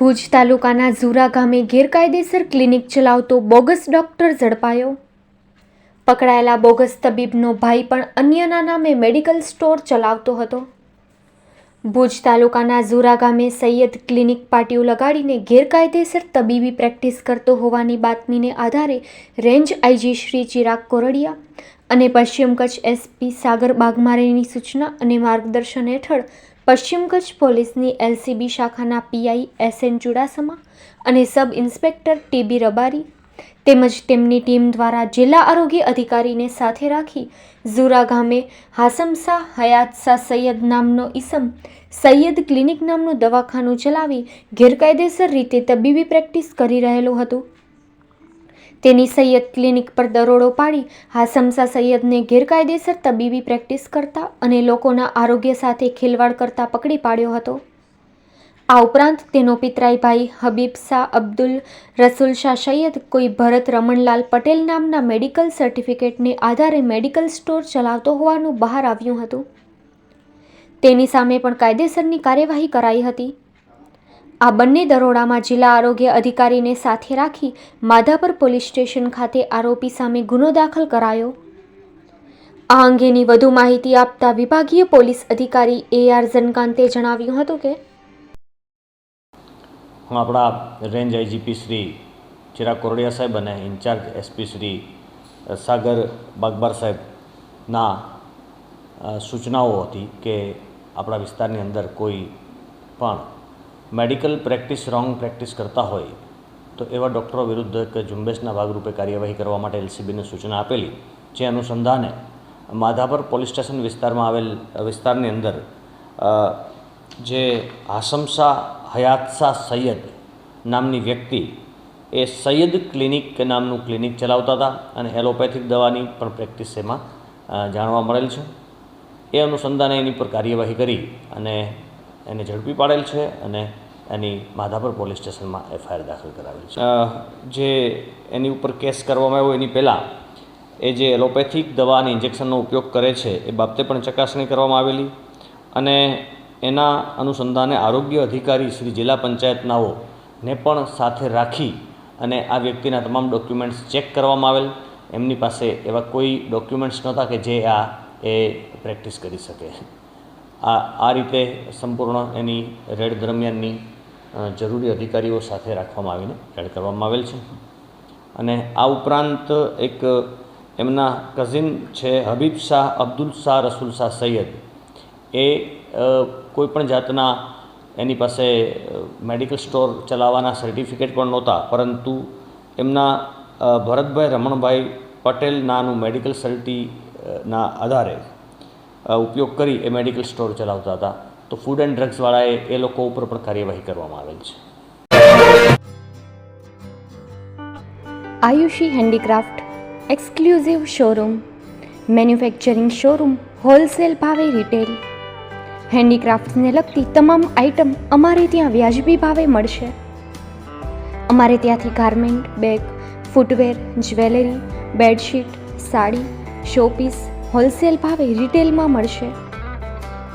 ભુજ તાલુકાના ઝુરા ગામે ગેરકાયદેસર ક્લિનિક ચલાવતો બોગસ ડોક્ટર ઝડપાયો. પકડાયેલા બોગસ તબીબનો ભાઈ પણ અન્યના નામે મેડિકલ સ્ટોર ચલાવતો હતો. ભુજ તાલુકાના ઝુરા ગામે સૈયદ ક્લિનિક પાટિયું લગાડીને ગેરકાયદેસર તબીબી પ્રેક્ટિસ કરતો હોવાની બાતમીને આધારે range I G Shri Chirag Koradia અને પશ્ચિમ કચ્છ એસપી સાગર બાગમારેની સૂચના અને માર્ગદર્શન હેઠળ પશ્ચિમ કચ્છ પોલીસની એલસીબી શાખાના પીઆઈ એસ એન ચુડાસમા અને સબ ઇન્સ્પેક્ટર ટીબી રબારી તેમજ તેમની ટીમ દ્વારા જિલ્લા આરોગ્ય અધિકારીને સાથે રાખી ઝુરા ગામે હાસમસા હયાતસા સૈયદ નામનો ઈસમ સૈયદ ક્લિનિક નામનું દવાખાનું ચલાવી ગેરકાયદેસર રીતે તબીબી પ્રેક્ટિસ કરી રહેલું હતું. તેની સૈયદ ક્લિનિક પર દરોડો પાડી, હાસમસા સૈયદને ગેરકાયદેસર તબીબી પ્રેક્ટિસ કરતા અને લોકોના આરોગ્ય સાથે ખેલવાડ કરતા પકડી પાડ્યો હતો. આ ઉપરાંત તેનો પિતરાઈ ભાઈ હબીબ શાહ અબ્દુલ રસુલ શાહ સૈયદ, કોઈ ભરત રમણલાલ પટેલ નામના મેડિકલ સર્ટિફિકેટને આધારે મેડિકલ સ્ટોર ચલાવતો હોવાનું બહાર આવ્યું હતું. તેની સામે પણ કાયદેસરની કાર્યવાહી કરાઈ હતી. આ બંને દરોડામાં જિલ્લા આરોગ્ય અધિકારીને સાથે રાખી માધાપર પોલીસ સ્ટેશન ખાતે આરોપી સામે ગુનો દાખલ કરાયો. આ અંગેની વધુ માહિતી આપતા વિભાગીય પોલીસ અધિકારી એ આર ઝનકાંતે જણાવ્યું હતું કે હું આપણા range I G P Shri Chirag Koradia સાહેબ અને in charge S P Shri Sagar Bagbar સાહેબના સૂચનાઓ હતી કે આપણા વિસ્તારની અંદર કોઈ પણ મેડિકલ પ્રેક્ટિસ, રોંગ પ્રેક્ટિસ કરતા હોય તો એવા ડૉક્ટરો વિરુદ્ધ એક ઝુંબેશના ભાગરૂપે કાર્યવાહી કરવા માટે એલસીબીને સૂચના આપેલી. જે અનુસંધાને માધાપર પોલીસ સ્ટેશન વિસ્તારમાં આવેલ વિસ્તારની અંદર જે હાસમશા હયાતશા સૈયદ નામની વ્યક્તિ એ સૈયદ ક્લિનિક નામનું ક્લિનિક ચલાવતા હતા અને એલોપેથિક દવાની પણ પ્રેક્ટિસ એમાં જાણવા મળેલ છે. એ અનુસંધાને એની પર કાર્યવાહી કરી અને એને ઝડપી પાડેલ છે અને એની માધાપર પોલીસ સ્ટેશનમાં એફઆઈઆર દાખલ કરાવેલ છે. જે એની ઉપર કેસ કરવામાં આવ્યો એની પહેલાં, એ જે એલોપેથિક દવાની ઇન્જેક્શનનો ઉપયોગ કરે છે, એ બાબતે પણ ચકાસણી કરવામાં આવેલી અને એના અનુસંધાને આરોગ્ય અધિકારી શ્રી જિલ્લા પંચાયતનાઓ ને પણ સાથે રાખી અને આ વ્યક્તિના તમામ ડોક્યુમેન્ટ્સ ચેક કરવામાં આવેલ. એમની પાસે એવા કોઈ ડોક્યુમેન્ટ્સ નહોતા કે જે આ એ પ્રેક્ટિસ કરી શકે. આ આ રીતે સંપૂર્ણ એની રેડ દરમિયાનની જરૂરી અધિકારીઓ સાથે રાખવામાં આવીને રેડ કરવામાં આવેલ છે. અને આ ઉપરાંત એક, એમના કઝિન છે હબીબ શાહ અબ્દુલ શાહ રસુલ શાહ સૈયદ. એ કોઈપણ જાતના એની પાસે મેડિકલ સ્ટોર ચલાવવાના સર્ટિફિકેટ પણ નહોતા, પરંતુ એમના ભરતભાઈ રમણભાઈ પટેલ નાનું મેડિકલ સર્ટિના આધારે ઉપયોગ કરી એ મેડિકલ સ્ટોર ચલાવતા હતા. તો ફૂડ એન્ડ ડ્રગ્સવાળાએ એ લોકો ઉપર પણ કાર્યવાહી કરવામાં આવેલ છે. Ayushi handicraft exclusive showroom, manufacturing showroom, wholesale ભાવે રિટેલ. હેન્ડીક્રાફ્ટ્સને લગતી તમામ આઇટમ અમારે ત્યાં વ્યાજબી ભાવે મળશે. અમારે ત્યાંથી garment, bag, footwear, jewellery, bedsheet, sari, showpiece wholesale ભાવે રિટેલમાં મળશે.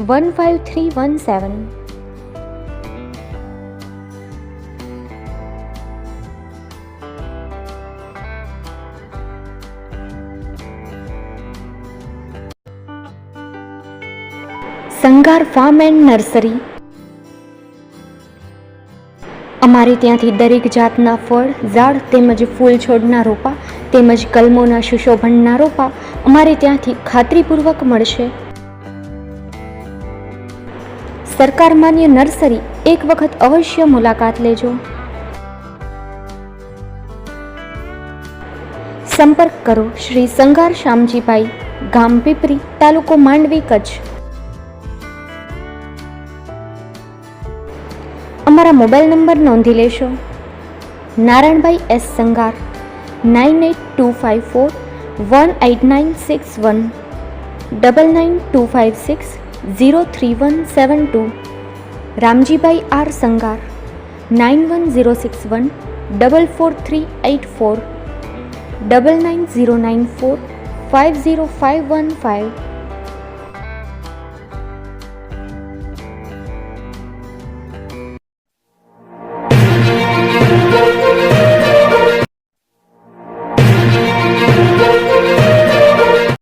one five three one seven Sangar farm and nursery અમારે ત્યાંથી દરેક જાતના ફળ, ઝાડ તેમજ ફૂલ છોડના રોપા તેમજ કલમોના સુશોભનના રોપા અમારે ત્યાંથી ખાતરીપૂર્વક મળશે. સરકાર માન્ય નર્સરી એક વખત અવશ્ય મુલાકાત લેજો. સંપર્ક કરો શ્રી સંગાર શામજીભાઈ ગામ પીપરી, તાલુકો માંડવી, કચ્છ. અમારા મોબાઈલ નંબર નોંધી લેશો. Narayanbhai S Sangar, nine eight two five four one eight nine six one, double nine two five six zero three one seven two Ramjibhai R Sangar nine one zero six one double four three eight four double nine zero nine four five zero five one five